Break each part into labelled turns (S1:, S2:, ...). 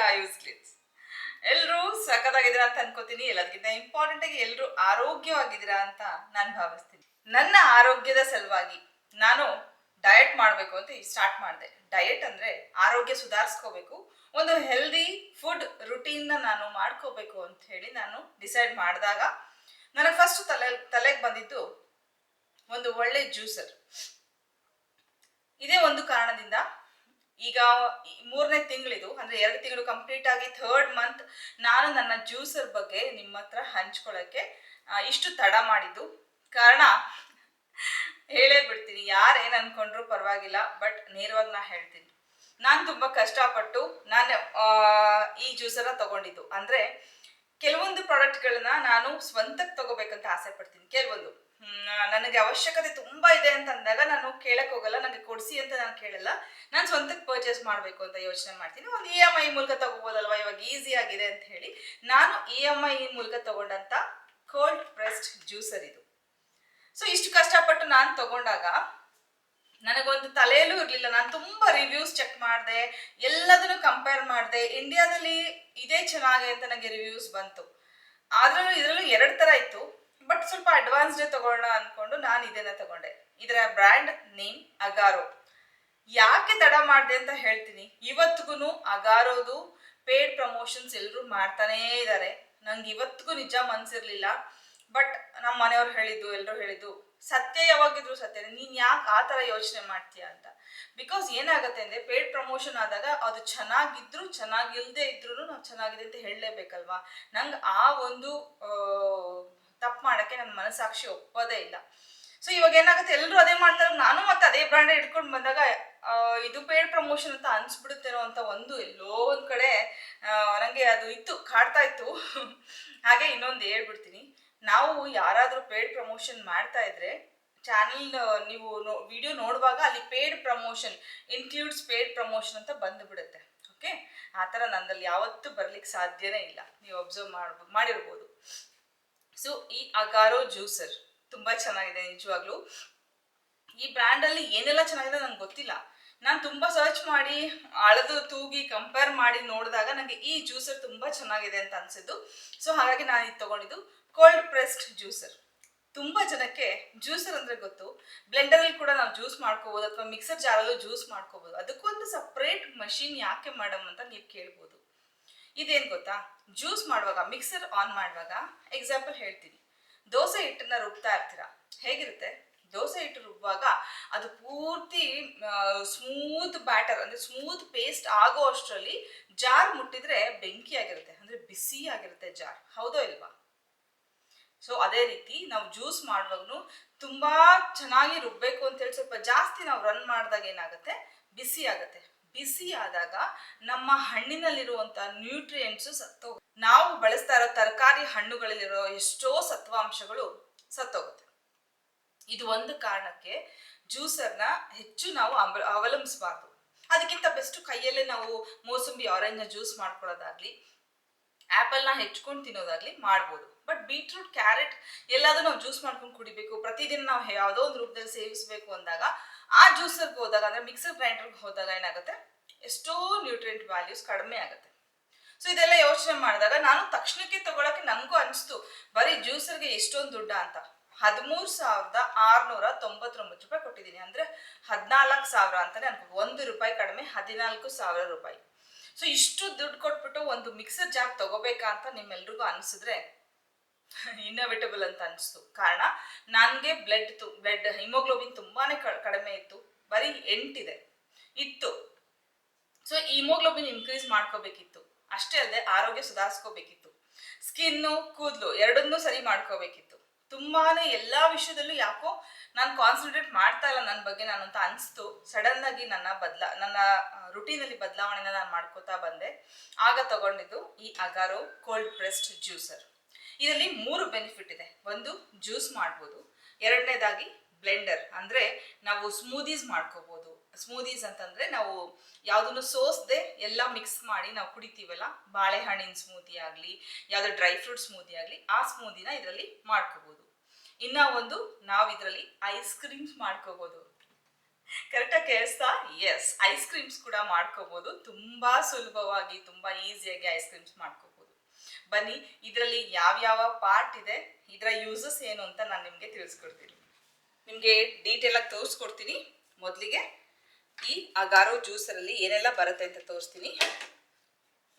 S1: ಗಾಯೂಸ್ Glitz ಎಲ್ಲರೂ ಸಖತ್ತಾಗಿದ್ದೀರಾ ಅಂತ ಅನ್ಕೋತೀನಿ. ಎಲ್ಲದಕ್ಕಿಂತ ಇಂಪಾರ್ಟೆಂಟ್ ಆಗಿ ಎಲ್ಲರೂ ಆರೋಗ್ಯವಾಗಿದ್ದೀರಾ ಅಂತ ನಾನು ಭಾವಿಸ್ತೀನಿ. ನನ್ನ ಆರೋಗ್ಯದ ಸಲುವಾಗಿ ನಾನು ಡಯಟ್ ಮಾಡಬೇಕು ಅಂತ ಸ್ಟಾರ್ಟ್ ಮಾಡಿದೆ. ಡಯಟ್ ಅಂದ್ರೆ ಆರೋಗ್ಯ ಸುಧಾರಿಸ್ಕೋಬೇಕು. ಒಂದು ಹೆಲ್ದಿ ಫುಡ್ ರುಟೀನ್ನ ನಾನು ಮಾಡ್ಕೋಬೇಕು ಅಂತ ಹೇಳಿ ನಾನು ಡಿಸೈಡ್ ಮಾಡಿದಾಗ ನನಗೆ ಫಸ್ಟ್ ತಲೆ, ತಲೆಗೆ ಬಂದಿದ್ದು ಒಂದು ಒಳ್ಳೆ ಜ್ಯೂಸರ್ ಇದೇ ಒಂದು ಕಾರಣದಿಂದ ಈಗ ಮೂರನೇ ತಿಂಗಳಿದು, ಅಂದ್ರೆ ಎರಡು ತಿಂಗಳು ಕಂಪ್ಲೀಟ್ ಆಗಿ ಥರ್ಡ್ ಮಂತ್ ನಾನು ನನ್ನ ಜ್ಯೂಸರ್ ಬಗ್ಗೆ ನಿಮ್ಮ ಹತ್ರ ಹಂಚ್ಕೊಳ್ಳೋಕ್ಕೆ ಇಷ್ಟು ತಡ ಮಾಡಿದ್ದು. ಕಾರಣ, ಹೇಳೇ ಬಿಡ್ತೀನಿ ಯಾರು ಏನು ಅನ್ಕೊಂಡ್ರು ಪರವಾಗಿಲ್ಲ ಬಟ್ ನೇರವಾಗಿ ನಾ ಹೇಳ್ತೀನಿ. ನಾನು ತುಂಬಾ ಕಷ್ಟಪಟ್ಟು ನಾನು ಈ ಜ್ಯೂಸರ ತಗೊಂಡಿದ್ದು. ಅಂದ್ರೆ, ಕೆಲವೊಂದು ಪ್ರಾಡಕ್ಟ್ಗಳನ್ನ ನಾನು ಸ್ವಂತಕ್ಕೆ ತಗೋಬೇಕಂತ ಆಸೆ ಪಡ್ತೀನಿ. ಕೆಲವೊಂದು. ನನಗೆ ಅವಶ್ಯಕತೆ ತುಂಬಾ ಇದೆ ಅಂತ ಅಂದಾಗ ನಾನು ಕೇಳಕ್ ಹೋಗಲ್ಲ ನನಗೆ ಕೊಡಿಸಿ ಅಂತ ನಾನು ಕೇಳಲ್ಲ. ನಾನು ಸ್ವಂತಕ್ಕೆ ಪರ್ಚೇಸ್ ಮಾಡಬೇಕು ಅಂತ ಯೋಚನೆ ಮಾಡ್ತೀನಿ. ಒಂದು ಇ ಎಂ ಐ ಮೂಲಕ ತಗೋಬೋದಲ್ವಾ? ಇವಾಗ ಈಸಿ ಆಗಿದೆ ಅಂತ ಹೇಳಿ ನಾನು ಇ ಎಂ ಐ ಮೂಲಕ ತಗೊಂಡಂತ ಕೋಲ್ಡ್ ಪ್ರೆಸ್ಡ್ ಜ್ಯೂಸರ್ ಇದು. ಸೊ ಇಷ್ಟು ಕಷ್ಟಪಟ್ಟು ನಾನು ತಗೊಂಡಾಗ ನನಗೊಂದು ತಲೆಯಲ್ಲೂ ಇರಲಿಲ್ಲ. ನಾನು ತುಂಬಾ ರಿವ್ಯೂಸ್ ಚೆಕ್ ಮಾಡಿದೆ, ಎಲ್ಲದನ್ನು ಕಂಪೇರ್ ಮಾಡಿದೆ. ಇಂಡಿಯಾದಲ್ಲಿ ಇದೇ ಚೆನ್ನಾಗಿದೆ ಅಂತ ನನಗೆ ರಿವ್ಯೂಸ್ ಬಂತು. ಆದ್ರೂ ಇದರಲ್ಲೂ ಎರಡು ಥರ ಇತ್ತು. ಬಟ್ ಸ್ವಲ್ಪ ಅಡ್ವಾನ್ಸ್ಡ್ ತಗೊಳ್ಳೋಣ ಅನ್ಕೊಂಡು ನಾನು ಇದನ್ನ ತಗೊಂಡೆ. ಇದರ ಬ್ರ್ಯಾಂಡ್ ನೇಮ್ ಅಗಾರೋ. ಯಾಕೆ ತಡ ಮಾಡಿದೆ ಅಂತ ಹೇಳ್ತೀನಿ. ಇವತ್ತಿಗೂ ಅಗಾರೋದು ಪೇಡ್ ಪ್ರಮೋಷನ್ಸ್ ಎಲ್ಲರೂ ಮಾಡ್ತಾನೇ ಇದ್ದಾರೆ ನಂಗೆ ಇವತ್ತಿಗೂ ನಿಜ ಮನ್ಸಿರ್ಲಿಲ್ಲ. ಬಟ್ ನಮ್ಮ ಮನೆಯವ್ರು ಹೇಳಿದ್ದು ಎಲ್ಲರೂ ಹೇಳಿದ್ದು, ಸತ್ಯ ಯಾವಾಗಿದ್ರು ಸತ್ಯ. ನೀನ್ ಯಾಕೆ ಆ ಥರ ಯೋಚನೆ ಮಾಡ್ತೀಯ ಅಂತ. ಬಿಕಾಸ್ ಏನಾಗುತ್ತೆ ಅಂದ್ರೆ ಪೇಡ್ ಪ್ರಮೋಷನ್ ಆದಾಗ ಅದು ಚೆನ್ನಾಗಿದ್ರು, ಚೆನ್ನಾಗಿಲ್ದೇ ಇದ್ರೂ ನಾವು ಚೆನ್ನಾಗಿದೆ ಅಂತ ಹೇಳಲೇಬೇಕಲ್ವಾ? ನಂಗೆ ಆ ಒಂದು ತಪ್ಪು ಮಾಡೋಕ್ಕೆ ನನ್ನ ಮನಸ್ಸಾಕ್ಷಿ ಒಪ್ಪೋದೇ ಇಲ್ಲ. ಸೊ ಇವಾಗ ಏನಾಗುತ್ತೆ? ಎಲ್ಲರೂ ಅದೇ ಮಾಡ್ತಾರೆ. ನಾನು ಮತ್ತೆ ಅದೇ ಬ್ರ್ಯಾಂಡ್ ಇಟ್ಕೊಂಡು ಬಂದಾಗ ಇದು ಪೇಡ್ ಪ್ರಮೋಷನ್ ಅಂತ ಅನ್ಸ್ಬಿಡುತ್ತೇನೋ ಅಂತ ಒಂದು ಎಲ್ಲೋ ಒಂದ್ ಕಡೆ ನನಗೆ ನಂಗೆ ಅದು ಇತ್ತು, ಕಾಡ್ತಾ ಇತ್ತು. ಹಾಗೆ ಇನ್ನೊಂದು ಹೇಳ್ಬಿಡ್ತೀನಿ. ನಾವು ಯಾರಾದರೂ ಪೇಡ್ ಪ್ರಮೋಷನ್ ಮಾಡ್ತಾ ಇದ್ರೆ ಚಾನೆಲ್ ನೀವು ವಿಡಿಯೋ ನೋಡುವಾಗ ಅಲ್ಲಿ paid promotion includes paid promotion ಅಂತ ಬಂದುಬಿಡುತ್ತೆ. ಓಕೆ ಆ ಥರ ನಂದಲ್ಲಿ ಯಾವತ್ತೂ ಬರ್ಲಿಕ್ಕೆ ಸಾಧ್ಯನೇ ಇಲ್ಲ. ನೀವು ಅಬ್ಸರ್ವ್ ಮಾಡ್ಬೋದು ಮಾಡಿರ್ಬೋದು. ಸೊ ಈ ಅಗಾರೋ ಜ್ಯೂಸರ್ ತುಂಬಾ ಚೆನ್ನಾಗಿದೆ ನಿಜವಾಗ್ಲೂ. ಈ ಬ್ರ್ಯಾಂಡಲ್ಲಿ ಏನೆಲ್ಲ ಚೆನ್ನಾಗಿದೆ ನಂಗೆ ಗೊತ್ತಿಲ್ಲ. ನಾನು ತುಂಬಾ ಸರ್ಚ್ ಮಾಡಿ, ಅಳೆದು ತೂಗಿ ಕಂಪೇರ್ ಮಾಡಿ ನೋಡಿದಾಗ ನನಗೆ ಈ ಜ್ಯೂಸರ್ ತುಂಬಾ ಚೆನ್ನಾಗಿದೆ ಅಂತ ಅನ್ಸಿದ್ದು. ಸೊ ಹಾಗಾಗಿ ನಾನು ಇದು ತಗೊಂಡಿದ್ದು ಕೋಲ್ಡ್ ಪ್ರೆಸ್ಡ್ ಜ್ಯೂಸರ್ ತುಂಬಾ ಜನಕ್ಕೆ ಜ್ಯೂಸರ್ ಅಂದ್ರೆ ಗೊತ್ತು. ಬ್ಲೆಂಡರಲ್ಲಿ ಕೂಡ ನಾವು ಜ್ಯೂಸ್ ಮಾಡ್ಕೋಬಹುದು ಅಥವಾ ಮಿಕ್ಸರ್ ಜಾರಲ್ಲೂ ಜ್ಯೂಸ್ ಮಾಡ್ಕೋಬಹುದು ಅದಕ್ಕೊಂದು ಸಪ್ರೇಟ್ ಮಷಿನ್ ಯಾಕೆ ಮಾಡಮ್ ಅಂತ ನೀವು ಕೇಳ್ಬೋದು. ಇದೇನು ಗೊತ್ತಾ? ಜ್ಯೂಸ್ ಮಾಡುವಾಗ ಮಿಕ್ಸರ್ ಆನ್ ಮಾಡುವಾಗ ಎಕ್ಸಾಂಪಲ್ ಹೇಳ್ತೀನಿ. ದೋಸೆ ಹಿಟ್ಟನ್ನ ರುಬ್ತಾ ಇರ್ತೀರಾ, ಹೇಗಿರುತ್ತೆ? ದೋಸೆ ಹಿಟ್ಟು ರುಬ್ಬುವಾಗ ಅದು ಪೂರ್ತಿ ಸ್ಮೂತ್ ಬ್ಯಾಟರ್ ಅಂದ್ರೆ ಸ್ಮೂತ್ ಪೇಸ್ಟ್ ಆಗೋ ಅಷ್ಟರಲ್ಲಿ ಜಾರ್ ಮುಟ್ಟಿದ್ರೆ ಬೆಂಕಿ ಆಗಿರುತ್ತೆ, ಅಂದ್ರೆ ಬಿಸಿ ಆಗಿರುತ್ತೆ ಜಾರ್, ಹೌದೋ ಇಲ್ವಾ? ಸೊ ಅದೇ ರೀತಿ ನಾವು ಜ್ಯೂಸ್ ಮಾಡುವಾಗ್ನು ತುಂಬಾ ಚೆನ್ನಾಗಿ ರುಬ್ಬಬೇಕು ಅಂತ ಹೇಳಿ ಸ್ವಲ್ಪ ಜಾಸ್ತಿ ನಾವು ರನ್ ಮಾಡಿದಾಗ ಏನಾಗುತ್ತೆ? ಬಿಸಿ ಆಗುತ್ತೆ. ಬಿಸಿ ಆದಾಗ ನಮ್ಮ ಹಣ್ಣಿನಲ್ಲಿರುವಂತ ನ್ಯೂಟ್ರಿಯೆಂಟ್ಸ್ ಸತ್ತೋಗುತ್ತೆ. ನಾವು ಬಳಸ್ತಾ ಇರೋ ತರಕಾರಿ ಹಣ್ಣುಗಳಲ್ಲಿರೋ ಎಷ್ಟೋ ಸತ್ವಾಂಶಗಳು ಸತ್ತೋಗುತ್ತೆ. ಇದು ಒಂದು ಕಾರಣಕ್ಕೆ ಜ್ಯೂಸರ್ನ ಹೆಚ್ಚು ನಾವು ಅಂಬ ಅವಲಂಬಿಸಬಾರ್ದು. ಅದಕ್ಕಿಂತ ಬೆಸ್ಟ್ ಕೈಯಲ್ಲೇ ನಾವು ಮೋಸಂಬಿ ಆರೆಂಜ್ನ ಜ್ಯೂಸ್ ಮಾಡ್ಕೊಳ್ಳೋದಾಗ್ಲಿ ಆ್ಯಪಲ್ನ ಹೆಚ್ಕೊಂಡು ತಿನ್ನೋದಾಗ್ಲಿ ಮಾಡ್ಬೋದು. ಬಟ್ ಬೀಟ್ರೂಟ್ ಕ್ಯಾರೆಟ್ ಎಲ್ಲಾದ್ರೂ ನಾವು ಜ್ಯೂಸ್ ಮಾಡ್ಕೊಂಡು ಕುಡಿಬೇಕು. ಪ್ರತಿದಿನ ನಾವು ಯಾವುದೋ ಒಂದು ರೂಪದಲ್ಲಿ ಸೇವಿಸಬೇಕು ಅಂದಾಗ ಆ ಜ್ಯೂಸರ್ಗೆ ಹೋದಾಗ, ಅಂದ್ರೆ ಮಿಕ್ಸರ್ ಗ್ರೈಂಡರ್ಗೆ ಹೋದಾಗ ಏನಾಗುತ್ತೆ? ಎಷ್ಟೋ ನ್ಯೂಟ್ರಿಯೆಂಟ್ ವ್ಯಾಲ್ಯೂಸ್ ಕಡಿಮೆ ಆಗುತ್ತೆ. ಸೊ ಇದೆಲ್ಲ ಯೋಚನೆ ಮಾಡಿದಾಗ ನಾನು ತಕ್ಷಣಕ್ಕೆ ತಗೊಳಕ್ಕೆ ನನಗೂ ಅನಿಸ್ತು, ಬರೀ ಜ್ಯೂಸರ್ಗೆ ಎಷ್ಟೊಂದು ದುಡ್ಡ ಅಂತ. ಹದಿಮೂರು ಸಾವಿರದ ಆರ್ನೂರ ತೊಂಬತ್ತೊಂಬತ್ತು ರೂಪಾಯಿ ಕೊಟ್ಟಿದ್ದೀನಿ. ಅಂದ್ರೆ ಹದಿನಾಲ್ಕು ಸಾವಿರ ಅಂತಾನೆ ಅನ್ಕೋ, ಒಂದು ರೂಪಾಯಿ ಕಡಿಮೆ ಹದಿನಾಲ್ಕು ಸಾವಿರ ರೂಪಾಯಿ. ಸೊ ಇಷ್ಟು ದುಡ್ಡು ಕೊಟ್ಬಿಟ್ಟು ಒಂದು ಮಿಕ್ಸರ್ ಜಾರ್ ತಗೋಬೇಕಾ ಅಂತ ನಿಮ್ಮೆಲ್ರಿಗೂ ಅನಿಸಿದ್ರೆ ಇನ್ನೋವೇಟಬಲ್ ಅಂತ ಅನಿಸ್ತು. ಕಾರಣ, ನನಗೆ ಬ್ಲಡ್ ತು ಬ್ಲಡ್ ಹಿಮೋಗ್ಲೋಬಿನ್ ತುಂಬಾನೇ ಕಡಿಮೆ ಇತ್ತು. ಬರೀ ಎಂಟಿದೆ. ಇತ್ತು. ಸೊ ಹಿಮೋಗ್ಲೋಬಿನ್ ಇನ್ಕ್ರೀಸ್ ಮಾಡ್ಕೋಬೇಕಿತ್ತು. ಅಷ್ಟೇ ಅಲ್ಲದೆ ಆರೋಗ್ಯ ಸುಧಾರಿಸ್ಕೋಬೇಕಿತ್ತು. ಸ್ಕಿನ್ನು, ಕೂದಲು ಎರಡನ್ನೂ ಸರಿ ಮಾಡ್ಕೋಬೇಕಿತ್ತು. ತುಂಬಾನೇ ಎಲ್ಲಾ ವಿಷಯದಲ್ಲೂ ಯಾಕೋ ನಾನು ಕಾನ್ಸಂಟ್ರೇಟ್ ಮಾಡ್ತಾ ಇಲ್ಲ ನನ್ನ ಬಗ್ಗೆ ನಾನು ಅಂತ ಅನಿಸ್ತು. ಸಡನ್ ಆಗಿ ನನ್ನ ಬದಲ, ನನ್ನ ರುಟೀನಲ್ಲಿ ಬದಲಾವಣೆನ ನಾನು ಮಾಡ್ಕೋತಾ ಬಂದೆ. ಆಗ ತಗೊಂಡಿದ್ದು ಈ ಅಗಾರೋ ಕೋಲ್ಡ್ ಪ್ರೆಸ್ಡ್ ಜ್ಯೂಸರ್ ಇದರಲ್ಲಿ ಮೂರು ಬೆನಿಫಿಟ್ ಇದೆ. ಒಂದು ಜ್ಯೂಸ್ ಮಾಡ್ಬೋದು. ಎರಡನೇದಾಗಿ ಬ್ಲೆಂಡರ್ ಅಂದರೆ ನಾವು ಸ್ಮೂದೀಸ್ ಮಾಡ್ಕೋಬೋದು. ಸ್ಮೂದೀಸ್ ಅಂತಂದ್ರೆ ನಾವು ಯಾವುದನ್ನು ಸೋಸ್ದೆ ಎಲ್ಲ ಮಿಕ್ಸ್ ಮಾಡಿ ನಾವು ಕುಡಿತೀವಲ್ಲ, ಬಾಳೆಹಣ್ಣಿನ ಸ್ಮೂದಿ ಆಗಲಿ ಯಾವುದೋ ಡ್ರೈ ಫ್ರೂಟ್ ಸ್ಮೂದಿ ಆಗಲಿ, ಆ ಸ್ಮೂದಿನ ಇದರಲ್ಲಿ ಮಾಡ್ಕೋಬೋದು. ಇನ್ನ ಒಂದು, ನಾವು ಇದರಲ್ಲಿ ಐಸ್ ಕ್ರೀಮ್ಸ್ ಮಾಡ್ಕೋಬಹುದು ಕರೆಕ್ಟಾಗಿ ಕೇಳಿಸ್ತಾ? ಎಸ್ ಐಸ್ ಕ್ರೀಮ್ಸ್ ಕೂಡ ಮಾಡ್ಕೋಬಹುದು ತುಂಬಾ ಸುಲಭವಾಗಿ, ತುಂಬಾ ಈಸಿಯಾಗಿ ಐಸ್ ಕ್ರೀಮ್ಸ್ ಮಾಡ್ಕೋಬಹುದು ಬನ್ನಿ. ಇದರಲ್ಲಿ ಯಾವ್ಯಾವ ಪಾರ್ಟ್ ಇದೆ, ಇದರ ಯೂಸಸ್ ಏನು ಅಂತ ನಾನು ನಿಮಗೆ ತಿಳಿಸ್ಕೊಡ್ತೀನಿ. ನಿಮಗೆ ಡೀಟೇಲ್ ಆಗಿ ತೋರಿಸ್ಕೊಡ್ತೀನಿ ಮೊದಲಿಗೆ. ಈ ಅಗಾರೋ ಜ್ಯೂಸರಲ್ಲಿ ಏನೆಲ್ಲ ಬರುತ್ತೆ ಅಂತ ತೋರಿಸ್ತೀನಿ.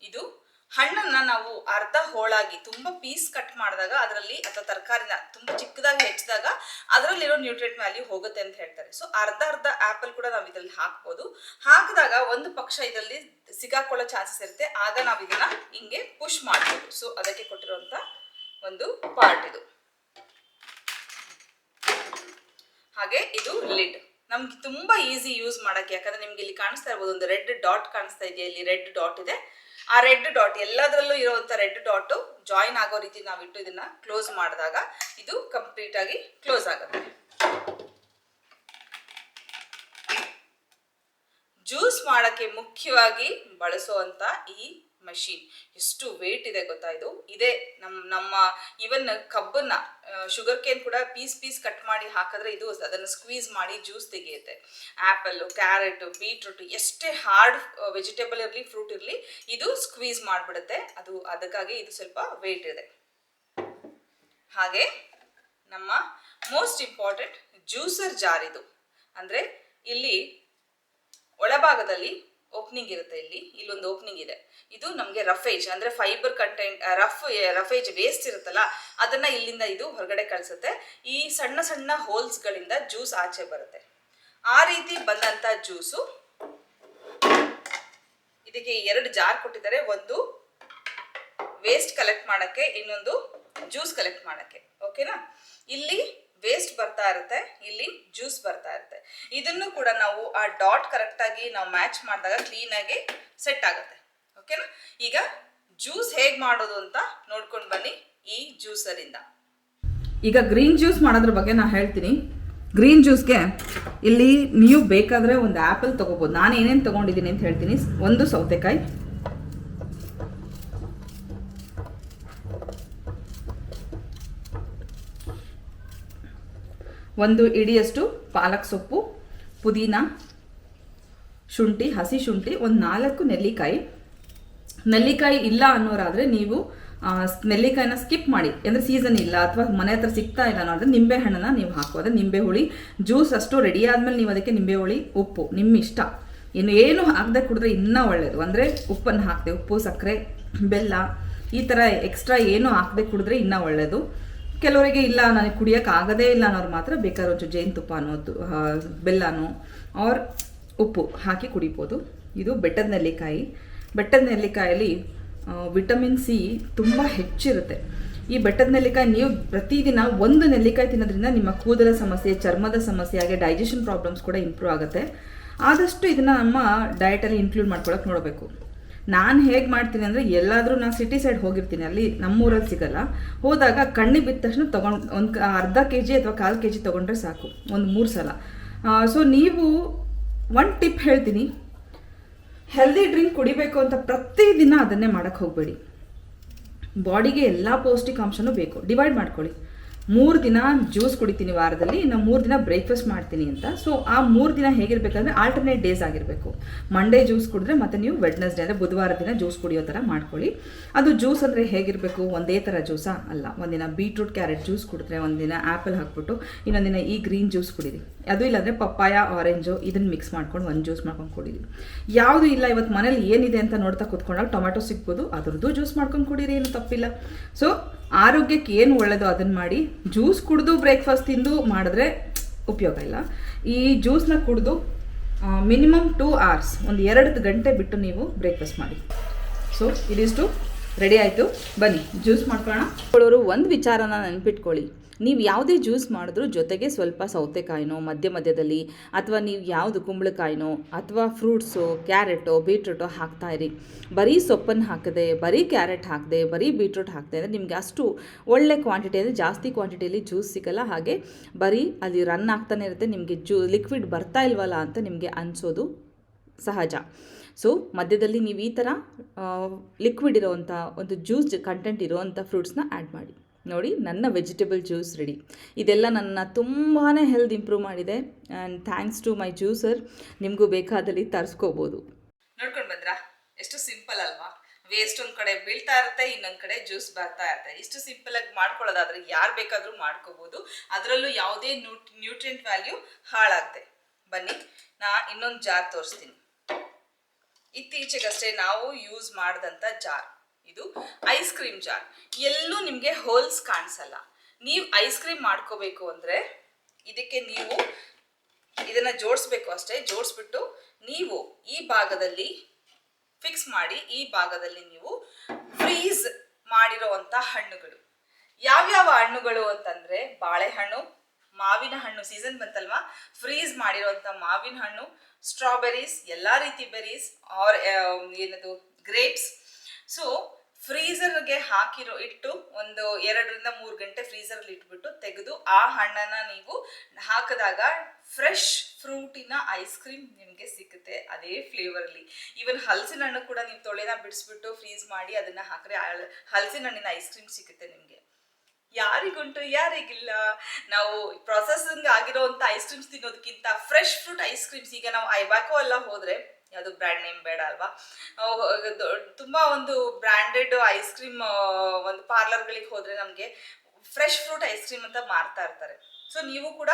S1: ಇದು ಹಣ್ಣನ್ನ ನಾವು ಅರ್ಧ ಹೋಳಾಗಿ ತುಂಬಾ ಪೀಸ್ ಕಟ್ ಮಾಡಿದಾಗ ಅದರಲ್ಲಿ ಅಥವಾ ತರಕಾರಿನ ತುಂಬಾ ಚಿಕ್ಕದಾಗಿ ಹೆಚ್ಚಿದಾಗ ಅದರಲ್ಲಿರೋ ನ್ಯೂಟ್ರಿಯೆಂಟ್ ವ್ಯಾಲ್ಯೂ ಹೋಗುತ್ತೆ ಅಂತ ಹೇಳ್ತಾರೆ. ಸೊ ಅರ್ಧ ಅರ್ಧ ಆಪಲ್ ಕೂಡ ನಾವು ಇದರಲ್ಲಿ ಹಾಕ್ಬೋದು. ಹಾಕಿದಾಗ ಒಂದು ಪಕ್ಷ ಇದರಲ್ಲಿ ಸಿಗಾಕೊಳ್ಳೋ ಚಾನ್ಸಸ್ ಇರುತ್ತೆ. ಆಗ ನಾವು ಇದನ್ನ ಹಿಂಗೆ ಪುಷ್ ಮಾಡ್ಬೋದು. ಸೊ ಅದಕ್ಕೆ ಕೊಟ್ಟಿರುವಂತ ಒಂದು ಪಾರ್ಟ್ ಇದು. ಹಾಗೆ ಇದು ಲಿಡ್ ನಮ್ಗೆ ತುಂಬಾ ಈಸಿ ಯೂಸ್ ಮಾಡಕ್ಕೆ, ಯಾಕಂದ್ರೆ ನಿಮ್ಗೆ ಇಲ್ಲಿ ಕಾಣಿಸ್ತಾ ಇರ್ಬೋದು, ಒಂದು ರೆಡ್ ಡಾಟ್ ಕಾಣಿಸ್ತಾ ಇದೆಯಾ ಇಲ್ಲಿ ರೆಡ್ ಡಾಟ್ ಇದೆ. ಆ ರೆಡ್ ಡಾಟ್ ಎಲ್ಲದರಲ್ಲೂ ಇರುವಂತ ರೆಡ್ ಡಾಟ್ ಜಾಯಿನ್ ಆಗೋ ರೀತಿ ನಾವು ಇಟ್ಟು ಇದನ್ನ ಕ್ಲೋಸ್ ಮಾಡಿದಾಗ ಇದು ಕಂಪ್ಲೀಟ್ ಆಗಿ ಕ್ಲೋಸ್ ಆಗುತ್ತೆ. ಜ್ಯೂಸ್ ಮಾಡಕ್ಕೆ ಮುಖ್ಯವಾಗಿ ಬಳಸುವಂತ ಈ ಮಷೀನ್. ಎಷ್ಟು ವೇಟ್ ಇದೆ ಗೊತ್ತಾ ಇದು? ಇದೇ ನಮ್ಮ ನಮ್ಮ ಈವನ್ ಕಬ್ಬನ್ನ ಶುಗರ್ ಕೇನ್ ಕೂಡ ಪೀಸ್ ಪೀಸ್ ಕಟ್ ಮಾಡಿ ಹಾಕಿದ್ರೆ ಇದು ಅದನ್ನ ಸ್ಕ್ವೀಸ್ ಮಾಡಿ ಜ್ಯೂಸ್ ತೆಗೆಯುತ್ತೆ. ಆಪಲ್ ಕ್ಯಾರೆಟ್ ಬೀಟ್ರೂಟ್ ಎಷ್ಟೇ ಹಾರ್ಡ್ ವೆಜಿಟೇಬಲ್ ಇರಲಿ ಫ್ರೂಟ್ ಇರಲಿ ಇದು ಸ್ಕ್ವೀಸ್ ಮಾಡಿಬಿಡುತ್ತೆ. ಅದು ಅದಕ್ಕಾಗಿ ಇದು ಸ್ವಲ್ಪ ವೇಟ್ ಇದೆ. ಹಾಗೆ ನಮ್ಮ ಮೋಸ್ಟ್ ಇಂಪಾರ್ಟೆಂಟ್ ಜ್ಯೂಸರ್ ಜಾರ್ ಇದು. ಅಂದ್ರೆ ಇಲ್ಲಿ ಒಳಭಾಗದಲ್ಲಿ ಓಪನಿಂಗ್ ಇರುತ್ತೆ ಇಲ್ಲಿ, ಇಲ್ಲೊಂದು ಓಪನಿಂಗ್ ಇದೆ. ಇದು ನಮಗೆ ರಫೇಜ್ ಅಂದ್ರೆ fibre content rough roughage waste ಇರುತ್ತಲ್ಲ, ಅದನ್ನ ಇಲ್ಲಿಂದ ಇದು ಹೊರಗಡೆ ಕಳಿಸುತ್ತೆ. ಈ ಸಣ್ಣ ಸಣ್ಣ ಹೋಲ್ಸ್ಗಳಿಂದ ಜ್ಯೂಸ್ ಆಚೆ ಬರುತ್ತೆ. ಆ ರೀತಿ ಬಂದಂತ ಜ್ಯೂಸು ಇದಕ್ಕೆ ಎರಡು ಜಾರ್ ಕೊಟ್ಟಿದ್ದಾರೆ. ಒಂದು ವೇಸ್ಟ್ ಕಲೆಕ್ಟ್ ಮಾಡಕ್ಕೆ, ಇನ್ನೊಂದು ಜ್ಯೂಸ್ ಕಲೆಕ್ಟ್ ಮಾಡಕ್ಕೆ. ಓಕೆನಾ ಇಲ್ಲಿ ವೇಸ್ಟ್ ಬರ್ತಾ ಇರುತ್ತೆ, ಇಲ್ಲಿ ಜ್ಯೂಸ್ ಬರ್ತಾ ಇರುತ್ತೆ. ಇದನ್ನು ಕೂಡ ನಾವು ಆ ಡಾಟ್ ಕರೆಕ್ಟ್ ಆಗಿ ನಾವು ಮ್ಯಾಚ್ ಮಾಡಿದಾಗ ಕ್ಲೀನ್ ಆಗಿ ಸೆಟ್ ಆಗುತ್ತೆ. ಓಕೆನಾ ಈಗ ಜ್ಯೂಸ್ ಹೇಗ್ ಮಾಡೋದು ಅಂತ ನೋಡ್ಕೊಂಡು ಬನ್ನಿ ಈ ಜ್ಯೂಸರಿಂದ
S2: ಈಗ ಗ್ರೀನ್ ಜ್ಯೂಸ್ ಮಾಡೋದ್ರ ಬಗ್ಗೆ ನಾನು ಹೇಳ್ತೀನಿ. ಗ್ರೀನ್ ಜ್ಯೂಸ್ಗೆ ಇಲ್ಲಿ ನೀವು ಬೇಕಾದರೆ ಒಂದು ಆ್ಯಪಲ್ ತೊಗೋಬೋದು. ನಾನು ಏನೇನು ತೊಗೊಂಡಿದ್ದೀನಿ ಅಂತ ಹೇಳ್ತೀನಿ. ಒಂದು ಸೌತೆಕಾಯಿ ಒಂದು ಇಡಿಯಷ್ಟು ಪಾಲಕ್ ಸೊಪ್ಪು, ಪುದೀನ, ಶುಂಠಿ, ಹಸಿ ಶುಂಠಿ, ಒಂದು ನಾಲ್ಕು ನೆಲ್ಲಿಕಾಯಿ. ನೆಲ್ಲಿಕಾಯಿ ಇಲ್ಲ ಅನ್ನೋರಾದರೆ ನೀವು ನೆಲ್ಲಿಕಾಯಿನ ಸ್ಕಿಪ್ ಮಾಡಿ. ಅಂದರೆ ಸೀಸನ್ ಇಲ್ಲ ಅಥವಾ ಮನೆ ಹತ್ರ ಸಿಗ್ತಾ ಇಲ್ಲ ಅನ್ನೋದ್ರೆ ನಿಂಬೆ ಹಣ್ಣನ್ನ ನೀವು ಹಾಕೋದು ನಿಂಬೆ ಹುಳಿ ಜ್ಯೂಸ್ ಅಷ್ಟು ರೆಡಿ ಆದ್ಮೇಲೆ ನೀವು ಅದಕ್ಕೆ ನಿಂಬೆ ಹುಳಿ, ಉಪ್ಪು ನಿಮ್ಮ ಇಷ್ಟ ಇನ್ನು ಏನು ಹಾಕದೆ ಕುಡಿದ್ರೆ ಇನ್ನೂ ಒಳ್ಳೆಯದು ಅಂದರೆ ಉಪ್ಪನ್ನು ಹಾಕ್ತೇವೆ ಉಪ್ಪು, ಸಕ್ಕರೆ, ಬೆಲ್ಲ, ಈ ಥರ ಎಕ್ಸ್ಟ್ರಾ ಏನು ಹಾಕದೆ ಕುಡಿದ್ರೆ ಇನ್ನೂ ಒಳ್ಳೆಯದು ಕೆಲವರಿಗೆ ಇಲ್ಲ, ನನಗೆ ಕುಡಿಯೋಕೆ ಆಗದೇ ಇಲ್ಲ ಅನ್ನೋರು ಮಾತ್ರ ಬೇಕಾದ್ರೆ ಜೇನುತುಪ್ಪ ಅನ್ನೋದು ಬೆಲ್ಲನೋ ಆರ್ ಉಪ್ಪು ಹಾಕಿ ಕುಡಿಬೋದು. ಇದು ಬೆಟ್ಟದ ನೆಲ್ಲಿಕಾಯಿ. ಬೆಟ್ಟದ ನೆಲ್ಲಿಕಾಯಲ್ಲಿ ವಿಟಮಿನ್ ಸಿ ತುಂಬ ಹೆಚ್ಚಿರುತ್ತೆ. ಈ ಬೆಟ್ಟದ ನೆಲ್ಲಿಕಾಯಿ ನೀವು ಪ್ರತಿದಿನ ಒಂದು ನೆಲ್ಲಿಕಾಯಿ ತಿನ್ನೋದ್ರಿಂದ ನಿಮ್ಮ ಕೂದಲ ಸಮಸ್ಯೆ, ಚರ್ಮದ ಸಮಸ್ಯೆ, ಹಾಗೆ ಡೈಜೆಷನ್ ಪ್ರಾಬ್ಲಮ್ಸ್ ಕೂಡ ಇಂಪ್ರೂವ್ ಆಗುತ್ತೆ. ಆದಷ್ಟು ಇದನ್ನು ನಮ್ಮ ಡಯಟಲ್ಲಿ ಇನ್ಕ್ಲೂಡ್ ಮಾಡ್ಕೊಳ್ಳೋಕೆ ನೋಡಬೇಕು. ನಾನು ಹೇಗೆ ಮಾಡ್ತೀನಿ ಅಂದರೆ ಎಲ್ಲಾದರೂ ನಾನು ಸಿಟಿ ಸೈಡ್ ಹೋಗಿರ್ತೀನಿ, ಅಲ್ಲಿ ನಮ್ಮೂರಲ್ಲಿ ಸಿಗಲ್ಲ. ಹೋದಾಗ ಕಣ್ಣಿ ಬಿದ್ದ ತಕ್ಷಣ ತೊಗೊಂಡು, ಒಂದು ಅರ್ಧ ಕೆ ಜಿ ಅಥವಾ ಕಾಲು ಕೆ ಜಿ ತೊಗೊಂಡ್ರೆ ಸಾಕು, ಒಂದು ಮೂರು ಸಲ. ಸೊ ನೀವು ಒಂದು ಟಿಪ್ ಹೇಳ್ತೀನಿ. ಹೆಲ್ದಿ ಡ್ರಿಂಕ್ ಕುಡಿಬೇಕು ಅಂತ ಪ್ರತಿದಿನ ಅದನ್ನೇ ಮಾಡೋಕ್ಕೆ ಹೋಗಬೇಡಿ. ಬಾಡಿಗೆ ಎಲ್ಲ ಪೌಷ್ಟಿಕಾಂಶನೂ ಬೇಕು. ಡಿವೈಡ್ ಮಾಡ್ಕೊಳ್ಳಿ. ಮೂರು ದಿನ ಜ್ಯೂಸ್ ಕುಡಿತೀನಿ ವಾರದಲ್ಲಿ, ಇನ್ನು ಮೂರು ದಿನ ಬ್ರೇಕ್ಫಾಸ್ಟ್ ಮಾಡ್ತೀನಿ ಅಂತ. ಸೊ ಆ ಮೂರು ದಿನ ಹೇಗಿರಬೇಕಂದ್ರೆ ಆಲ್ಟರ್ನೇಟ್ ಡೇಸ್ ಆಗಿರಬೇಕು. ಮಂಡೇ ಜ್ಯೂಸ್ ಕುಡಿದ್ರೆ ಮತ್ತೆ ನೀವು ವೆಡ್ನೆಸ್ಡೇ ಅಂದರೆ ಬುಧವಾರ ದಿನ ಜ್ಯೂಸ್ ಕುಡಿಯೋ ಥರ ಮಾಡ್ಕೊಳ್ಳಿ. ಅದು ಜ್ಯೂಸ್ ಅಂದರೆ ಹೇಗಿರಬೇಕು? ಒಂದೇ ಥರ ಜ್ಯೂಸಾ ಅಲ್ಲ. ಒಂದಿನ ಬೀಟ್ರೂಟ್ ಕ್ಯಾರೆಟ್ ಜ್ಯೂಸ್ ಕುಡಿದ್ರೆ ಒಂದಿನ ಆ್ಯಪಲ್ ಹಾಕ್ಬಿಟ್ಟು, ಇನ್ನೊಂದಿನ ಈ ಗ್ರೀನ್ ಜ್ಯೂಸ್ ಕುಡೀರಿ. ಅದು ಇಲ್ಲಾಂದರೆ ಪಪ್ಪಾಯ ಆರೆಂಜು ಇದನ್ನು ಮಿಕ್ಸ್ ಮಾಡ್ಕೊಂಡು ಒಂದು ಜ್ಯೂಸ್ ಮಾಡ್ಕೊಂಡು ಕುಡೀರಿ. ಯಾವುದು ಇಲ್ಲ ಇವತ್ತು ಮನೇಲಿ ಏನಿದೆ ಅಂತ ನೋಡ್ತಾ ಕೂತ್ಕೊಂಡಾಗ ಟೊಮೆಟೊ ಸಿಗ್ಬೋದು, ಅದ್ರದ್ದು ಜ್ಯೂಸ್ ಮಾಡ್ಕೊಂಡು ಕುಡೀರಿ ಏನು ತಪ್ಪಿಲ್ಲ. ಸೊ ಆರೋಗ್ಯಕ್ಕೆ ಏನು ಒಳ್ಳೆಯದು ಅದನ್ನು ಮಾಡಿ ಜ್ಯೂಸ್ ಕುಡಿದು ಬ್ರೇಕ್ಫಾಸ್ಟ್ ತಿಂದು ಮಾಡಿದ್ರೆ ಉಪಯೋಗ ಇಲ್ಲ. ಈ ಜ್ಯೂಸ್ನ ಕುಡಿದು ಮಿನಿಮಮ್ ಟೂ ಅವರ್ಸ್ ಒಂದು ಎರಡು ಗಂಟೆ ಬಿಟ್ಟು ನೀವು ಬ್ರೇಕ್ಫಾಸ್ಟ್ ಮಾಡಿ. ಸೊ ಇದಿಷ್ಟು ರೆಡಿ ಆಯಿತು. ಬನ್ನಿ, ಜ್ಯೂಸ್ ಮಾಡ್ಕೊಳ್ಳೋಣ. ಒಂದು ವಿಚಾರನ ನೆನ್ಪಿಟ್ಕೊಳ್ಳಿ. ನೀವು ಯಾವುದೇ ಜ್ಯೂಸ್ ಮಾಡಿದ್ರೂ ಜೊತೆಗೆ ಸ್ವಲ್ಪ ಸೌತೆಕಾಯಿನೋ, ಮಧ್ಯ ಮಧ್ಯದಲ್ಲಿ, ಅಥವಾ ನೀವು ಯಾವುದು ಕುಂಬಳಕಾಯಿನೋ, ಅಥವಾ ಫ್ರೂಟ್ಸು, ಕ್ಯಾರೆಟೋ, ಬೀಟ್ರೂಟೋ ಹಾಕ್ತಾ ಇರಿ. ಬರೀ ಸೊಪ್ಪನ್ನು ಹಾಕದೆ, ಬರೀ ಕ್ಯಾರೆಟ್ ಹಾಕದೆ, ಬರೀ ಬೀಟ್ರೂಟ್ ಹಾಕದೆ ಅಂದರೆ ನಿಮಗೆ ಅಷ್ಟು ಒಳ್ಳೆ ಕ್ವಾಂಟಿಟಿ ಅಂದರೆ ಜಾಸ್ತಿ ಕ್ವಾಂಟಿಟಿಯಲ್ಲಿ ಜ್ಯೂಸ್ ಸಿಗಲ್ಲ. ಹಾಗೆ ಬರೀ ಅಲ್ಲಿ ರನ್ ಆಗ್ತಾನೆ ಇರುತ್ತೆ, ನಿಮಗೆ ಜ್ಯೂ, ಲಿಕ್ವಿಡ್ ಬರ್ತಾ ಇಲ್ವಲ್ಲ ಅಂತ ನಿಮಗೆ ಅನಿಸೋದು ಸಹಜ. ಸೊ ಮಧ್ಯದಲ್ಲಿ ನೀವು ಈ ಥರ ಲಿಕ್ವಿಡ್ ಇರೋವಂಥ ಒಂದು ಜ್ಯೂಸ್ ಕಂಟೆಂಟ್ ಇರೋವಂಥ ಫ್ರೂಟ್ಸ್ನ ಆ್ಯಡ್ ಮಾಡಿ. ನೋಡಿ, ನನ್ನ ವೆಜಿಟೇಬಲ್ ಜ್ಯೂಸ್ ರೆಡಿ ಇದೆಲ್ಲ ನನ್ನ ತುಂಬಾ ಹೆಲ್ತ್ ಇಂಪ್ರೂವ್ ಮಾಡಿದೆ. And thanks to my juicer ನಿಮಗೂ ಬೇಕಾದಲ್ಲಿ ತರಿಸ್ಕೋಬೋದು.
S1: ನೋಡ್ಕೊಂಡು ಬಂದ್ರಾ? ಎಷ್ಟು ಸಿಂಪಲ್ ಅಲ್ವಾ? ವೇಸ್ಟ್ ಒಂದು ಕಡೆ ಬೀಳ್ತಾ ಇರುತ್ತೆ, ಇನ್ನೊಂದು ಕಡೆ ಜ್ಯೂಸ್ ಬರ್ತಾ ಇರುತ್ತೆ. ಇಷ್ಟು ಸಿಂಪಲ್ ಆಗಿ ಮಾಡ್ಕೊಳ್ಳೋದಾದ್ರೆ ಯಾರು ಬೇಕಾದರೂ ಮಾಡ್ಕೋಬೋದು. ಅದರಲ್ಲೂ ಯಾವುದೇ ನ್ಯೂಟ್ರಿಯೆಂಟ್ ವ್ಯಾಲ್ಯೂ ಹಾಳಾಗುತ್ತೆ ಬನ್ನಿ, ನಾ ಇನ್ನೊಂದು ಜಾರ್ ತೋರಿಸ್ತೀನಿ. ಇತ್ತೀಚೆಗಷ್ಟೇ ನಾವು ಯೂಸ್ ಮಾಡಿದಂಥ ಜಾರ್ ಇದು ಐಸ್ ಕ್ರೀಮ್ ಜಾರ್ ಎಲ್ಲೂ ನಿಮಗೆ ಹೋಲ್ಸ್ ಕಾಣಿಸಲ್ಲ. ನೀವು ಐಸ್ ಕ್ರೀಮ್ ಮಾಡ್ಕೋಬೇಕು ಅಂದರೆ ಇದಕ್ಕೆ ನೀವು ಇದನ್ನು ಜೋಡಿಸ್ಬೇಕು ಅಷ್ಟೇ, ಜೋಡಿಸ್ಬಿಟ್ಟು ನೀವು ಈ ಭಾಗದಲ್ಲಿ ಫಿಕ್ಸ್ ಮಾಡಿ, ಈ ಭಾಗದಲ್ಲಿ ನೀವು ಫ್ರೀಸ್ ಮಾಡಿರೋವಂಥ ಹಣ್ಣುಗಳು. ಯಾವ್ಯಾವ ಹಣ್ಣುಗಳು ಅಂತಂದರೆ ಬಾಳೆಹಣ್ಣು, ಮಾವಿನ ಹಣ್ಣು ಸೀಸನ್ ಬಂತಲ್ವಾ? ಫ್ರೀಸ್ ಮಾಡಿರೋವಂಥ ಮಾವಿನ ಹಣ್ಣು ಸ್ಟ್ರಾಬೆರೀಸ್ ಎಲ್ಲ ರೀತಿ ಬೆರೀಸ್ ಆರ್ ಏನದು ಗ್ರೇಪ್ಸ್ ಸೊ ಫ್ರೀಸರ್ಗೆ ಹಾಕಿರೋ ಇಟ್ಟು ಒಂದು ಎರಡರಿಂದ ಮೂರು ಗಂಟೆ ಫ್ರೀಸರಲ್ಲಿ ಇಟ್ಬಿಟ್ಟು ತೆಗೆದು ಆ ಹಣ್ಣನ್ನ ನೀವು ಹಾಕಿದಾಗ ಫ್ರೆಶ್ ಫ್ರೂಟಿನ ಐಸ್ ಕ್ರೀಮ್ ನಿಮಗೆ ಸಿಗುತ್ತೆ ಅದೇ ಫ್ಲೇವರಲ್ಲಿ ಈವನ್ ಹಲಸಿನ ಹಣ್ಣು ಕೂಡ ನೀವು ತೊಳೆನ ಬಿಡಿಸ್ಬಿಟ್ಟು ಫ್ರೀಸ್ ಮಾಡಿ ಅದನ್ನು ಹಾಕಿದ್ರೆ ಹಲಸಿನ ಹಣ್ಣಿನ ಐಸ್ ಕ್ರೀಮ್ ಸಿಗುತ್ತೆ ನಿಮಗೆ. ಯಾರಿಗುಂಟು, ಯಾರಿಗಿಲ್ಲ. ನಾವು ಪ್ರೊಸೆಸಿಂಗ್ ಆಗಿರೋಂಥ ಐಸ್ ಕ್ರೀಮ್ಸ್ ತಿನ್ನೋದಕ್ಕಿಂತ ಫ್ರೆಶ್ ಫ್ರೂಟ್ ಐಸ್ ಕ್ರೀಮ್ಸ್ ಈಗ ನಾವು ಐವಾಕೋ ಎಲ್ಲ ಹೋದ್ರೆ, ಯಾವುದು ಬ್ರ್ಯಾಂಡ್ ನೇಮ್ ಬೇಡ ಅಲ್ವಾ? ತುಂಬಾ ಒಂದು ಬ್ರ್ಯಾಂಡೆಡ್ ಐಸ್ ಕ್ರೀಮ್ ಒಂದು ಪಾರ್ಲರ್ಗಳಿಗೆ ಹೋದ್ರೆ ನಮಗೆ ಫ್ರೆಶ್ ಫ್ರೂಟ್ ಐಸ್ ಕ್ರೀಮ್ ಅಂತ ಮಾರ್ತಾ ಇರ್ತಾರೆ. ಸೊ ನೀವು ಕೂಡ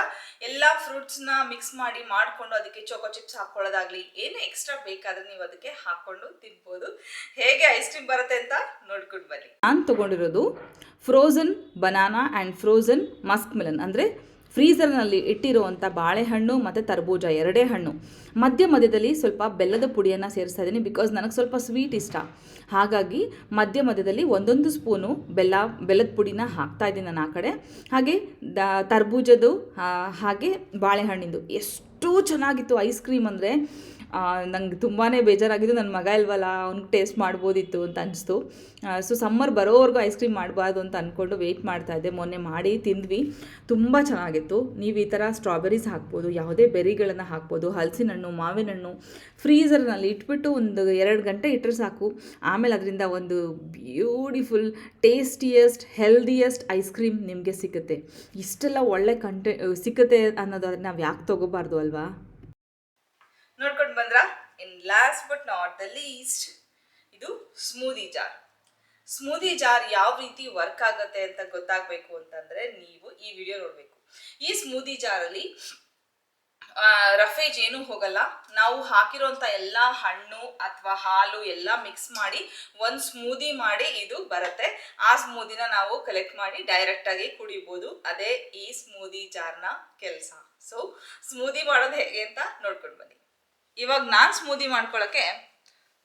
S1: ಎಲ್ಲ ಫ್ರೂಟ್ಸ್ನ ಮಿಕ್ಸ್ ಮಾಡಿ ಮಾಡಿಕೊಂಡು ಅದಕ್ಕೆ ಚೋಕೋ ಚಿಪ್ಸ್ ಹಾಕೊಳ್ಳೋದಾಗ್ಲಿ, ಏನು ಎಕ್ಸ್ಟ್ರಾ ಬೇಕಾದ್ರೆ ನೀವು ಅದಕ್ಕೆ ಹಾಕೊಂಡು ತಿನ್ಬೋದು. ಹೇಗೆ ಐಸ್ ಕ್ರೀಮ್ ಬರುತ್ತೆ ಅಂತ ನೋಡ್ಕೊಂಡು ಬನ್ನಿ.
S2: ನಾನು ತೊಗೊಂಡಿರೋದು frozen banana and frozen muskmelon ಅಂದರೆ ಫ್ರೀಸರ್ನಲ್ಲಿ ಇಟ್ಟಿರುವಂಥ ಬಾಳೆಹಣ್ಣು ಮತ್ತು ತರಬೂಜ ಎರಡೇ ಹಣ್ಣು. ಮಧ್ಯ ಮಧ್ಯದಲ್ಲಿ ಸ್ವಲ್ಪ ಬೆಲ್ಲದ ಪುಡಿಯನ್ನು ಸೇರಿಸ್ತಾ ಇದ್ದೀನಿ ಬಿಕಾಸ್ ನನಗೆ ಸ್ವಲ್ಪ ಸ್ವೀಟ್ ಇಷ್ಟ. ಹಾಗಾಗಿ ಮಧ್ಯ ಮಧ್ಯದಲ್ಲಿ ಒಂದೊಂದು ಸ್ಪೂನು ಬೆಲ್ಲ, ಬೆಲ್ಲದ ಪುಡಿನ ಹಾಕ್ತಾ ಇದ್ದೀನಿ ನಾನು ಆ ಕಡೆ. ಹಾಗೆ ದ, ತರಬೂಜದ್ದು ಹಾಗೆ ಬಾಳೆಹಣ್ಣಿಂದು. ಎಷ್ಟು ಚೆನ್ನಾಗಿತ್ತು ಐಸ್ ಕ್ರೀಮ್ ಅಂದರೆ. ನಂಗೆ ತುಂಬಾ ಬೇಜಾರಾಗಿದ್ದು ನನ್ನ ಮಗ ಇಲ್ವಲ್ಲ, ಅವ್ನಿಗೆ ಟೇಸ್ಟ್ ಮಾಡ್ಬೋದಿತ್ತು ಅಂತ ಅನಿಸ್ತು. ಸೊ ಸಮ್ಮರ್ ಬರೋವರೆಗೂ ಐಸ್ ಕ್ರೀಮ್ ಮಾಡಬಾರ್ದು ಅಂತ ಅಂದ್ಕೊಂಡು ವೆಯ್ಟ್ ಮಾಡ್ತಾ ಇದ್ದೆ. ಮೊನ್ನೆ ಮಾಡಿ ತಿಂದ್ವಿ. ತುಂಬ ಚೆನ್ನಾಗಿತ್ತು. ನೀವು ಈ ಥರ ಸ್ಟ್ರಾಬೆರೀಸ್ ಹಾಕ್ಬೋದು, ಯಾವುದೇ ಬೆರಿಗಳನ್ನು ಹಾಕ್ಬೋದು ಹಲಸಿನ ಹಣ್ಣು ಮಾವಿನ ಹಣ್ಣು ಫ್ರೀಸರ್ನಲ್ಲಿ ಇಟ್ಬಿಟ್ಟು ಒಂದು ಎರಡು ಗಂಟೆ ಇಟ್ಟರೆ ಸಾಕು. ಆಮೇಲೆ ಅದರಿಂದ ಒಂದು beautiful tastiest healthiest ice cream ನಿಮಗೆ ಸಿಗುತ್ತೆ. ಇಷ್ಟೆಲ್ಲ ಒಳ್ಳೆ ಕಂಟೆ ಸಿಗುತ್ತೆ ಅನ್ನೋದಾದ್ರೆ ನಾವು ಯಾಕೆ ತೊಗೋಬಾರ್ದು ಅಲ್ವಾ?
S1: ನೋಡ್ಕೊಂಡು ಬಂದ್ರ? In last but not the least ಇದು ಸ್ಮೂದಿ ಜಾರ್ ಸ್ಮೂದಿ ಜಾರ್ ಯಾವ ರೀತಿ ವರ್ಕ್ ಆಗುತ್ತೆ ಅಂತ ಗೊತ್ತಾಗಬೇಕು ಅಂತಂದ್ರೆ ನೀವು ಈ ವಿಡಿಯೋ ನೋಡಬೇಕು. ಈ ಸ್ಮೂದಿ ಜಾರಲ್ಲಿ ರಫೇಜ್ ಏನು ಹೋಗಲ್ಲ. ನಾವು ಹಾಕಿರೋಂತ ಎಲ್ಲ ಹಣ್ಣು ಅಥವಾ ಹಾಲು ಎಲ್ಲ ಮಿಕ್ಸ್ ಮಾಡಿ ಒಂದು ಸ್ಮೂದಿ ಮಾಡಿ ಇದು ಬರುತ್ತೆ. ಆ ಸ್ಮೂದಿನ ನಾವು ಕಲೆಕ್ಟ್ ಮಾಡಿ ಡೈರೆಕ್ಟ್ ಆಗಿ ಕುಡಿಬೋದು. ಅದೇ ಈ ಸ್ಮೂದಿ ಜಾರ್ನ ಕೆಲಸ. ಸೊ ಸ್ಮೂದಿ ಮಾಡೋದು ಹೇಗೆ ಅಂತ ನೋಡ್ಕೊಂಡು ಬನ್ನಿ. ಇವಾಗ ನಾನು ಸ್ಮೂದಿ ಮಾಡ್ಕೊಳ್ಳೋಕ್ಕೆ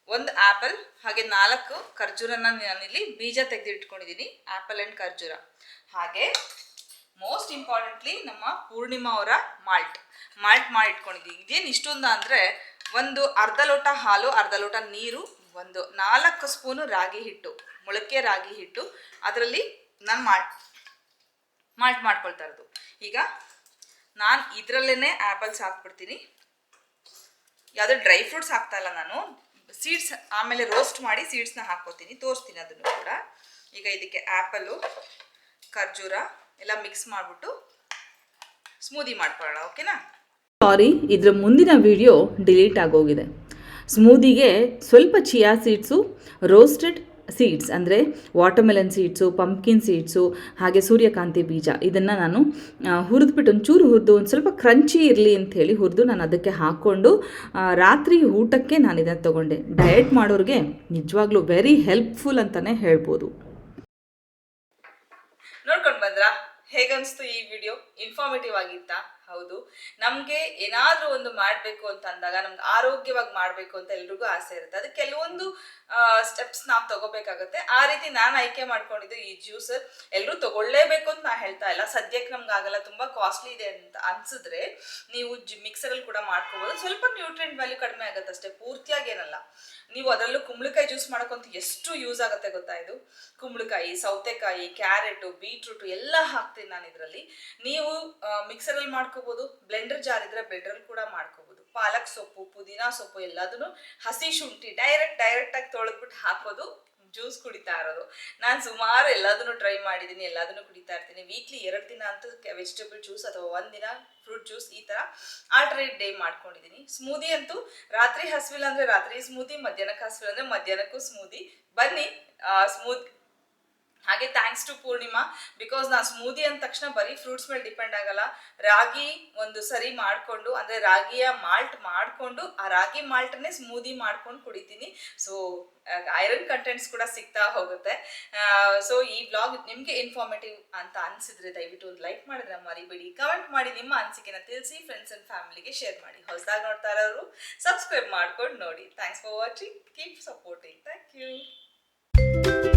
S1: ಒಂದು ಆ್ಯಪಲ್ ಹಾಗೆ ನಾಲ್ಕು ಖರ್ಜೂರನ ನಾನಿಲ್ಲಿ ಬೀಜ ತೆಗೆದು ಇಟ್ಕೊಂಡಿದ್ದೀನಿ ಆ್ಯಪಲ್ ಆ್ಯಂಡ್ ಖರ್ಜೂರ. ಹಾಗೆ ಮೋಸ್ಟ್ ಇಂಪಾರ್ಟೆಂಟ್ಲಿ ನಮ್ಮ ಪೂರ್ಣಿಮಾ ಅವರ ಮಾಲ್ಟ್ ಮಾಲ್ಟ್ ಮಾಡಿ ಇಟ್ಕೊಂಡಿದ್ದೀನಿ ಇದೇನು ಇಷ್ಟೊಂದು ಅಂದರೆ ಒಂದು ಅರ್ಧ ಲೋಟ ಹಾಲು, ಅರ್ಧ ಲೋಟ ನೀರು, ಒಂದು ನಾಲ್ಕು ಸ್ಪೂನು ರಾಗಿ ಹಿಟ್ಟು, ಮೊಳಕೆ ರಾಗಿ ಹಿಟ್ಟು, ಅದರಲ್ಲಿ ನಾನು ಮಾಲ್ಟ್ ಮಾಲ್ಟ್ ಮಾಡ್ಕೊಳ್ತಾ ಇರೋದು. ಈಗ ನಾನು ಇದರಲ್ಲೇ ಆ್ಯಪಲ್ಸ್ ಹಾಕ್ಬಿಡ್ತೀನಿ. ಯಾವುದೋ ಡ್ರೈ ಫ್ರೂಟ್ಸ್ ಹಾಕ್ತಾ ಇಲ್ಲ ನಾನು. ಸೀಡ್ಸ್ ಆಮೇಲೆ ರೋಸ್ಟ್ ಮಾಡಿ ಸೀಡ್ಸ್ನ ಹಾಕ್ಕೋತೀನಿ. ತೋರಿಸ್ತೀನಿ ಅದನ್ನು ಕೂಡ. ಈಗ ಇದಕ್ಕೆ ಆ್ಯಪಲು ಖರ್ಜೂರ ಎಲ್ಲ ಮಿಕ್ಸ್ ಮಾಡಿಬಿಟ್ಟು ಸ್ಮೂದಿ ಮಾಡ್ಕೊಳ್ಳೋಣ ಓಕೆನಾ
S2: ಸಾರಿ ಇದರ ಮುಂದಿನ ವಿಡಿಯೋ ಡಿಲೀಟ್ ಆಗೋಗಿದೆ. ಸ್ಮೂದಿಗೆ ಸ್ವಲ್ಪ ಚಿಯಾ ಸೀಡ್ಸು ರೋಸ್ಟೆಡ್ ಸೀಡ್ಸ್ ಅಂದರೆ ವಾಟರ್ಮೆಲನ್ ಸೀಡ್ಸು ಪಂಪ್ಕಿನ್ ಸೀಡ್ಸು ಹಾಗೆ ಸೂರ್ಯಕಾಂತಿ ಬೀಜ. ಇದನ್ನು ನಾನು ಹುರಿದ್ಬಿಟ್ಟು ಒಂಚೂರು ಹುರಿದು ಒಂದು ಸ್ವಲ್ಪ ಕ್ರಂಚಿ ಇರಲಿ ಅಂಥೇಳಿ ಹುರಿದು ನಾನು ಅದಕ್ಕೆ ಹಾಕ್ಕೊಂಡು ರಾತ್ರಿ ಊಟಕ್ಕೆ ನಾನು ಇದನ್ನು ತೊಗೊಂಡೆ. ಡಯಟ್ ಮಾಡೋರಿಗೆ ನಿಜವಾಗ್ಲೂ ವೆರಿ ಹೆಲ್ಪ್ಫುಲ್ ಅಂತಲೇ ಹೇಳ್ಬೋದು.
S1: ನೋಡ್ಕೊಂಡು ಬಂದ್ರಾ? ಹೇಗನ್ನಿಸ್ತು ಈ ವಿಡಿಯೋ ಇನ್ಫಾರ್ಮೇಟಿವ್ ಆಗಿತ್ತಾ? ಹೌದು. ನಮಗೆ ಏನಾದರೂ ಒಂದು ಮಾಡಬೇಕು ಅಂತ ಅಂದಾಗ, ನಮ್ಗೆ ಆರೋಗ್ಯವಾಗಿ ಮಾಡಬೇಕು ಅಂತ ಎಲ್ರಿಗೂ ಆಸೆ ಇರುತ್ತೆ. ಅದಕ್ಕೆ ಕೆಲವೊಂದು ಸ್ಟೆಪ್ಸ್ ನಾವು ತಗೋಬೇಕಾಗುತ್ತೆ. ಆ ರೀತಿ ನಾನು ಆಯ್ಕೆ ಮಾಡ್ಕೊಂಡಿದ್ದು ಈ ಜ್ಯೂಸ್ ಎಲ್ಲರೂ ತಗೊಳ್ಳೇಬೇಕು ಅಂತ ನಾ ಹೇಳ್ತಾ ಇಲ್ಲ. ಸದ್ಯಕ್ಕೆ ನಮ್ಗೆ ಆಗಲ್ಲ. ತುಂಬಾ ಕಾಸ್ಟ್ಲಿ ಇದೆ ಅಂತ ಅನ್ಸಿದ್ರೆ ನೀವು ಮಿಕ್ಸರ್ ಅಲ್ಲಿ ಕೂಡ ಮಾಡ್ಕೋಬೋದು. ಸ್ವಲ್ಪ ನ್ಯೂಟ್ರಿಯೆಂಟ್ ವ್ಯಾಲ್ಯೂ ಕಡಿಮೆ ಆಗುತ್ತೆ ಅಷ್ಟೇ. ಪೂರ್ತಿಯಾಗಿ ಏನಲ್ಲ. ನೀವು ಅದರಲ್ಲೂ ಕುಂಬಳಕಾಯಿ ಜ್ಯೂಸ್ ಮಾಡೋಕ್ಕಂತೂ ಎಷ್ಟು ಯೂಸ್ ಆಗುತ್ತೆ ಗೊತ್ತಾ ಇದು? ಕುಂಬಳಕಾಯಿ, ಸೌತೆಕಾಯಿ ಕ್ಯಾರೆಟು ಬೀಟ್ರೂಟು ಎಲ್ಲ ಹಾಕ್ತೀನಿ ನಾನು ಇದರಲ್ಲಿ. ನೀವು ಮಿಕ್ಸರಲ್ಲಿ ಮಾಡ್ಕೋಬೋದು ಬ್ಲೆಂಡರ್ ಜಾರ್ ಇದ್ರೆ ಬ್ಲೆಂಡರ್ ಕೂಡ ಮಾಡ್ಕೋಬೋದು. ಪಾಲಕ್ ಸೊಪ್ಪು, ಪುದೀನಾ ಸೊಪ್ಪು ಎಲ್ಲದನ್ನು ಹಸಿ ಶುಂಠಿ ಡೈರೆಕ್ಟ್ ಡೈರೆಕ್ಟ್ ಆಗಿ ತೊಳೆದ್ಬಿಟ್ಟು ಹಾಕೋದು ಜ್ಯೂಸ್ ಕುಡಿತಾ ಇರೋದು. ನಾನು ಸುಮಾರು ಎಲ್ಲದನ್ನು ಟ್ರೈ ಮಾಡಿದ್ದೀನಿ ಎಲ್ಲದನ್ನು ಕುಡಿತಾ ಇರ್ತೀನಿ. ವೀಕ್ಲಿ ಎರಡು ದಿನ ಅಂತೂ ವೆಜಿಟೇಬಲ್ ಜ್ಯೂಸ್ ಅಥವಾ ಒಂದಿನ ಫ್ರೂಟ್ ಜ್ಯೂಸ್ ಈ ಥರ ಆಲ್ಟರ್ನೇಟ್ ಡೇ ಮಾಡ್ಕೊಂಡಿದ್ದೀನಿ ಸ್ಮೂದಿ ಅಂತೂ ರಾತ್ರಿ ಹಸಿವಿಲ್ಲ ಅಂದರೆ ರಾತ್ರಿ ಸ್ಮೂದಿ ಮಧ್ಯಾಹ್ನಕ್ಕೆ ಹಸಿವಿಲ್ಲ ಅಂದರೆ ಮಧ್ಯಾಹ್ನಕ್ಕೂ ಸ್ಮೂದಿ ಬನ್ನಿ ಸ್ಮೂತ್ ಹಾಗೆ ಥ್ಯಾಂಕ್ಸ್ ಟು ಪೂರ್ಣಿಮಾ ಬಿಕಾಸ್ ನಾ ಸ್ಮೂದಿ ಅಂದ ತಕ್ಷಣ ಬರೀ ಫ್ರೂಟ್ಸ್ ಮೇಲೆ ಡಿಪೆಂಡ್ ಆಗಲ್ಲ. ರಾಗಿ ಒಂದು ಸರಿ ಮಾಡಿಕೊಂಡು, ಅಂದರೆ ರಾಗಿಯ ಮಾಲ್ಟ್ ಮಾಡಿಕೊಂಡು, ಆ ರಾಗಿ ಮಾಲ್ಟನ್ನೇ ಸ್ಮೂದಿ ಮಾಡ್ಕೊಂಡು ಕುಡಿತೀನಿ. ಸೊ ಐರನ್ ಕಂಟೆಂಟ್ಸ್ ಕೂಡ ಸಿಗ್ತಾ ಹೋಗುತ್ತೆ. ಸೊ ಈ ಬ್ಲಾಗ್ ನಿಮಗೆ ಇನ್ಫಾರ್ಮೇಟಿವ್ ಅಂತ ಅನಿಸಿದ್ರೆ ದಯವಿಟ್ಟು ಒಂದು ಲೈಕ್ ಮಾಡಿದ್ರೆ ಮರಿಬೇಡಿ. ಕಮೆಂಟ್ ಮಾಡಿ ನಿಮ್ಮ ಅನಿಸಿಕೆನ ತಿಳಿಸಿ ಫ್ರೆಂಡ್ಸ್ ಆ್ಯಂಡ್ ಫ್ಯಾಮಿಲಿಗೆ ಶೇರ್ ಮಾಡಿ. ಹೊಸದಾಗಿ ನೋಡ್ತಾ ಇರೋರು ಸಬ್ಸ್ಕ್ರೈಬ್ ಮಾಡ್ಕೊಂಡು ನೋಡಿ. Thanks for watching keep supporting thank you